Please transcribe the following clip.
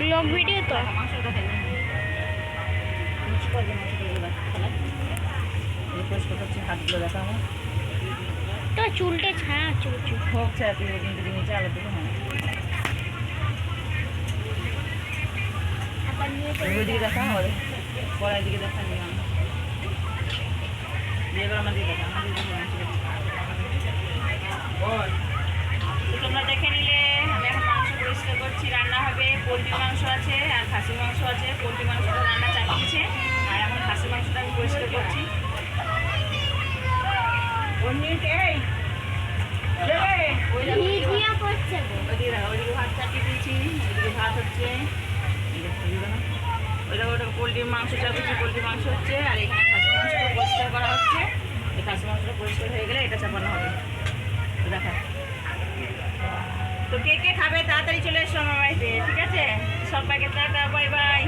Blog video তো। আমার তো চুলটা ছাড়া চুল চুল। হোক ছাড়া তুই থেকে নিচে আলো দিকে হ্যাঁ ওইদিকে দেখা হবে পড়ার দিকে দেখা নিয়ে আমার আমাদের। দেখা আমাদের দিকে মাংস দেখা। তো তোমরা দেখে নিলে আমি এখন মাংস পরিষ্কার করছি পোলট্রির মাংস আছে আর খাসির মাংস আছে। পোলট্রির মাংসটা রান্না চাপিয়েছে আর এখন খাসির মাংসটা আমি পরিষ্কার করছি। ভাত চাপিয়ে দিয়েছি ওইদিকে ভাত হচ্ছে। এই দেখো, ওইদিকে দেখো। ওই দেখো ওটা পোলট্রির মাংস চাপিয়েছি পোলট্রির মাংস হচ্ছে আর এখানে খাসির মাংসটা পরিষ্কার করা হচ্ছে এই খাসির মাংসটা পরিষ্কার হয়ে গেলে এটা চাপানো হবে তো দেখা তো কে কে খাবে তাড়াতাড়ি চলে এসো আমার বাড়িতে, ঠিক আছে? সবাইকে টাটা বাই বাই